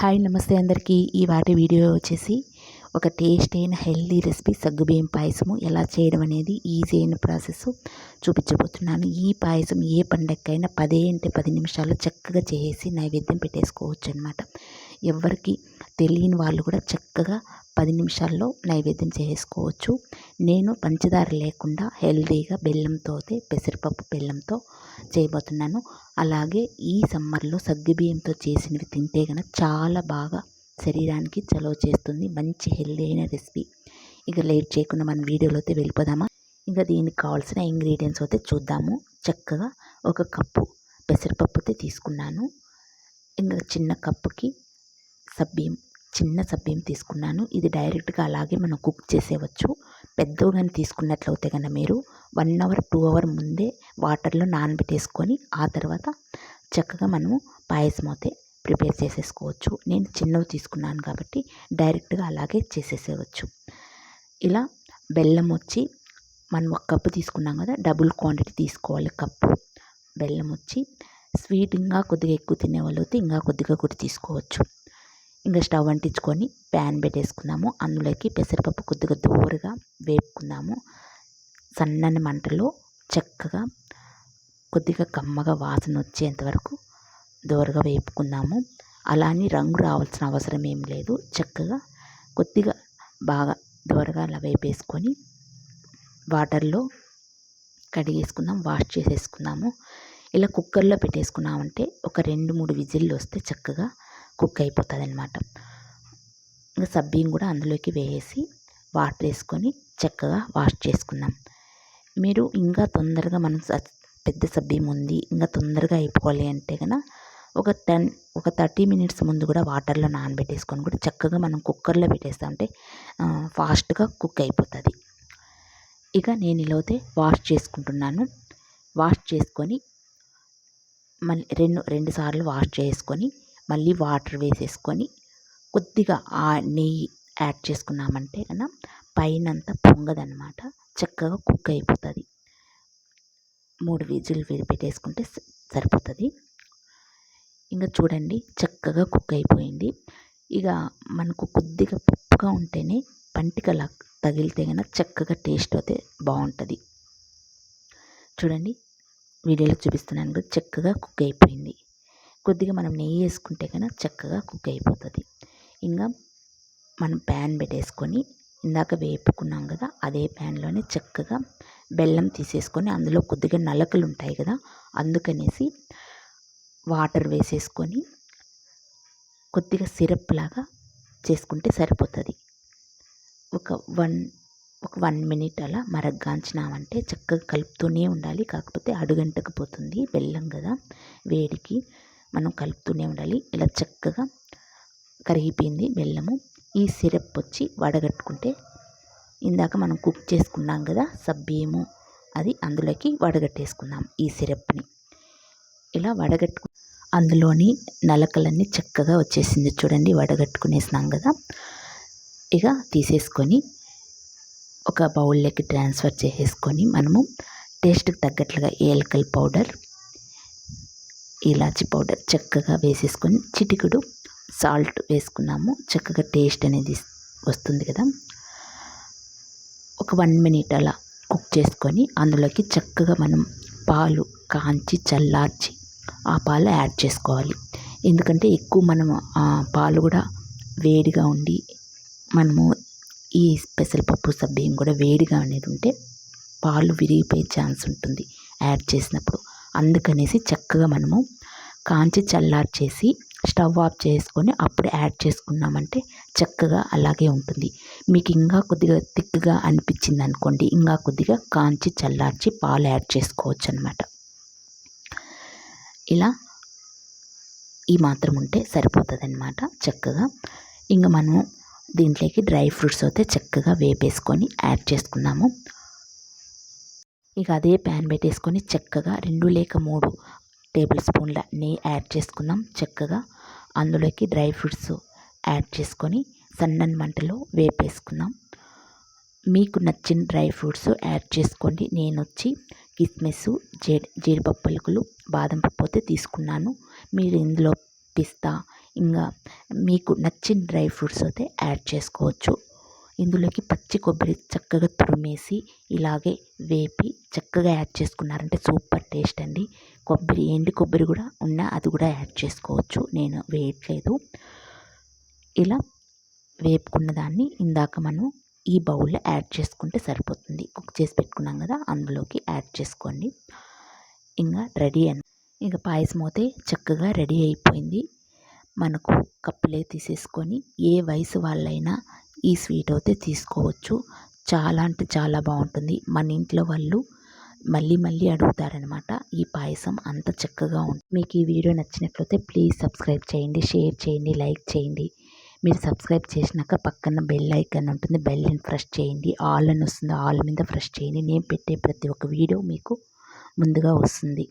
Hi నమస్తే అందరికీ. ఈ వాటి వీడియో వచ్చేసి ఒక టేస్ట్ అయిన హెల్దీ రెసిపీ సగ్గుబియ్యం పాయసము ఎలా చేయడం అనేది ఈజీ అయిన ప్రాసెస్ చూపించబోతున్నాను. ఈ పాయసం ఏ పండగకైనా పదే అంటే పది నిమిషాలు చక్కగా చేసి నైవేద్యం పెట్టేసుకోవచ్చు అనమాట ఎవరికి తెలియని వాళ్ళు కూడా చక్కగా పది నిమిషాల్లో నైవేద్యం చేసుకోవచ్చు. నేను పంచదార లేకుండా హెల్దీగా బెల్లంతో పెసరపప్పు బెల్లంతో చేయబోతున్నాను. అలాగే ఈ సమ్మర్లో సగ్గుబియ్యంతో చేసినవి తింటే కనుక చాలా బాగా శరీరానికి చలవ చేస్తుంది. మంచి హెల్దీ అయిన రెసిపీ. ఇక లేట్ చేయకుండా మన వీడియోలో అయితే వెళ్ళిపోదామా? ఇంకా దీనికి కావాల్సిన ఇంగ్రీడియంట్స్ అయితే చూద్దాము. చక్కగా ఒక కప్పు పెసరపప్పు అయితే తీసుకున్నాను. ఇంకా చిన్న కప్పుకి సబ్బియం చిన్న సబ్బియం తీసుకున్నాను. ఇది డైరెక్ట్గా అలాగే మనం కుక్ చేసేవచ్చు. పెద్దవి కానీ తీసుకున్నట్లయితే కనుక మీరు వన్ అవర్ టూ అవర్ ముందే వాటర్లో నానబెట్టేసుకొని ఆ తర్వాత చక్కగా మనము పాయసం అయితే ప్రిపేర్ చేసేసుకోవచ్చు. నేను చిన్నవి తీసుకున్నాను కాబట్టి డైరెక్ట్గా అలాగే చేసేసేవచ్చు ఇలా బెల్లం వచ్చి మనం ఒక కప్పు తీసుకున్నాం కదా డబుల్ క్వాంటిటీ తీసుకోవాలి కప్పు. బెల్లం వచ్చి స్వీట్ ఇంకా కొద్దిగా ఎక్కువ తినే వాళ్ళు అయితే ఇంకా కొద్దిగా కూడా తీసుకోవచ్చు. ఇంకా స్టవ్ అంటించుకొని ప్యాన్ పెట్టేసుకున్నాము. అందులోకి పెసరపప్పు కొద్దిగా దూరగా వేపుకున్నాము. సన్నని మంటలో చక్కగా కొద్దిగా కమ్మగా వాసన వచ్చేంత వరకు దూరగా వేపుకున్నాము. అలానే రంగు రావాల్సిన అవసరం ఏం లేదు. చక్కగా కొద్దిగా బాగా దూరగా అలా వేపేసుకొని వాటర్లో కడిగేసుకుందాం వాష్ చేసేసుకున్నాము. ఇలా కుక్కర్లో పెట్టేసుకున్నామంటే ఒక రెండు మూడు విజిల్లు వస్తే చక్కగా కుక్ అయిపోతుంది అనమాట ఇంకా సబ్బీం కూడా అందులోకి వేసి వాటర్ వేసుకొని చక్కగా వాష్ చేసుకుందాం. మీరు ఇంకా తొందరగా మనం పెద్ద సబ్బీం ఉంది ఇంకా తొందరగా అయిపోవాలి అంటే కనుక ఒక టెన్ ఒక థర్టీ మినిట్స్ ముందు కూడా వాటర్లో నానబెట్టేసుకొని కూడా చక్కగా మనం కుక్కర్లో పెట్టేస్తామంటే ఫాస్ట్గా కుక్ అయిపోతుంది. ఇక నేను ఇలాతే వాష్ చేసుకుంటున్నాను. వాష్ చేసుకొని మళ్ళీ రెండు రెండు సార్లు వాష్ చేసుకొని మళ్ళీ వాటర్ వేసేసుకొని కొద్దిగా ఆ నెయ్యి యాడ్ చేసుకున్నామంటే కన్నా పైనంతా పొంగదనమాట చక్కగా కుక్ అయిపోతుంది. మూడు విజిల్ పెట్టేసుకుంటే సరిపోతుంది. ఇంకా చూడండి చక్కగా కుక్ అయిపోయింది. ఇక మనకు కొద్దిగా పప్పుగా ఉంటేనే పంటికలా తగిలితే కనుక చక్కగా టేస్ట్ అయితే బాగుంటుంది చూడండి వీడియోలో చూపిస్తున్నాను కదా చక్కగా కుక్ అయిపోయింది. కొద్దిగా మనం నెయ్యి వేసుకుంటే కనుక చక్కగా కుక్ అయిపోతుంది. ఇంకా మనం ప్యాన్ పెట్టేసుకొని ఇందాక వేపుకున్నాం కదా అదే ప్యాన్లోనే చక్కగా బెల్లం తీసేసుకొని అందులో కొద్దిగా నలకలు ఉంటాయి కదా అందుకనేసి వాటర్ వేసేసుకొని కొద్దిగా సిరప్ లాగా చేసుకుంటే సరిపోతుంది. ఒక వన్ ఒక వన్ మినిట్ అలా మరగ్గాంచినామంటే చక్కగా కలుపుతూనే ఉండాలి కాకపోతే అడుగంటకపోతుంది బెల్లం కదా వేడికి. మనం కలుపుతూనే ఉండాలి. ఇలా చక్కగా కరిగిపోయింది బెల్లము. ఈ సిరప్ వచ్చి వడగట్టుకుంటే ఇందాక మనం కుక్ చేసుకున్నాం కదా సబ్బియము అది అందులోకి వడగట్టేసుకుందాం ఈ సిరప్ని. ఇలా వడగట్టుకు అందులోని నలకలన్నీ చక్కగా వచ్చేసింది చూడండి వడగట్టుకునేసినాం కదా. ఇక తీసేసుకొని ఒక బౌల్లోకి ట్రాన్స్ఫర్ చేసేసుకొని మనము టేస్ట్కి తగ్గట్లుగా ఏలకల్ పౌడర్ ఇలాచి పౌడర్ చక్కగా వేసేసుకొని చిటికుడు సాల్ట్ వేసుకున్నాము. చక్కగా టేస్ట్ అనేది వస్తుంది కదా. ఒక వన్ మినిట్ అలా కుక్ చేసుకొని అందులోకి చక్కగా మనం పాలు కాంచి చల్లార్చి ఆ పాలు యాడ్ చేసుకోవాలి. ఎందుకంటే ఎక్కువ మనము ఆ పాలు కూడా వేడిగా ఉండి మనము ఈ పెసరపప్పు సబ్బియం కూడా వేడిగా అనేది ఉంటే పాలు విరిగిపోయే ఛాన్స్ ఉంటుంది యాడ్ చేసినప్పుడు. అందుకనేసి చక్కగా మనము కాంచి చల్లార్చేసి స్టవ్ ఆఫ్ చేసుకొని అప్పుడు యాడ్ చేసుకున్నామంటే చక్కగా అలాగే ఉంటుంది. మీకు ఇంకా కొద్దిగా థిక్గా అనిపించింది అనుకోండి ఇంకా కొద్దిగా కాంచి చల్లార్చి పాలు యాడ్ చేసుకోవచ్చు అనమాట ఇలా ఈ మాత్రం ఉంటే సరిపోతుంది అనమాట చక్కగా. ఇంకా మనము దీంట్లోకి డ్రై ఫ్రూట్స్ అయితే చక్కగా వేపేసుకొని యాడ్ చేసుకున్నాము. ఇక అదే ప్యాన్ పెట్టేసుకొని చక్కగా రెండు లేక మూడు టేబుల్ స్పూన్ల నెయ్యి యాడ్ చేసుకుందాం చక్కగా. అందులోకి డ్రై ఫ్రూట్స్ యాడ్ చేసుకొని సన్నని మంటలో వేపేసుకుందాం. మీకు నచ్చిన డ్రై ఫ్రూట్స్ యాడ్ చేసుకోండి. నేను వచ్చి కిస్మిస్ జీ జీడిపప్పు పలుకులు బాదం పప్పు అయితే తీసుకున్నాను. మీరు ఇందులో పిస్తా ఇంకా మీకు నచ్చిన డ్రై ఫ్రూట్స్ అయితే యాడ్ చేసుకోవచ్చు. ఇందులోకి పచ్చి కొబ్బరి చక్కగా తురిమేసి ఇలాగే వేపి చక్కగా యాడ్ చేసుకున్నారంటే సూపర్ టేస్ట్ అండి. కొబ్బరి ఎండి కొబ్బరి కూడా ఉన్నా అది కూడా యాడ్ చేసుకోవచ్చు. నేను వేయట్లేదు. ఇలా వేపుకున్న దాన్ని ఇందాక మనం ఈ బౌల్లో యాడ్ చేసుకుంటే సరిపోతుంది. కుక్ చేసి పెట్టుకున్నాం కదా అందులోకి యాడ్ చేసుకోండి. ఇంకా రెడీ అని ఇంకా పాయసం అయితే చక్కగా రెడీ అయిపోయింది. మనకు కప్పులే తీసేసుకొని ఏ వయసు వాళ్ళైనా ఈ స్వీట్ అయితే తీసుకోవచ్చు. చాలా అంటే చాలా బాగుంటుంది. మన ఇంట్లో వాళ్ళు మళ్ళీ మళ్ళీ అడుగుతారనమాట ఈ పాయసం అంత చక్కగా ఉంటుంది మీకు ఈ వీడియో నచ్చినట్లయితే ప్లీజ్ సబ్స్క్రైబ్ చేయండి షేర్ చేయండి లైక్ చేయండి. మీరు సబ్స్క్రైబ్ చేసినాక పక్కన బెల్ ఐకాన్ ఉంటుంది. బెల్ని ప్రెస్ చేయండి. ఆల్ అని వస్తుంది. ఆల్ మీద ప్రెస్ చేయండి. నేను పెట్టే ప్రతి ఒక్క వీడియో మీకు ముందుగా వస్తుంది.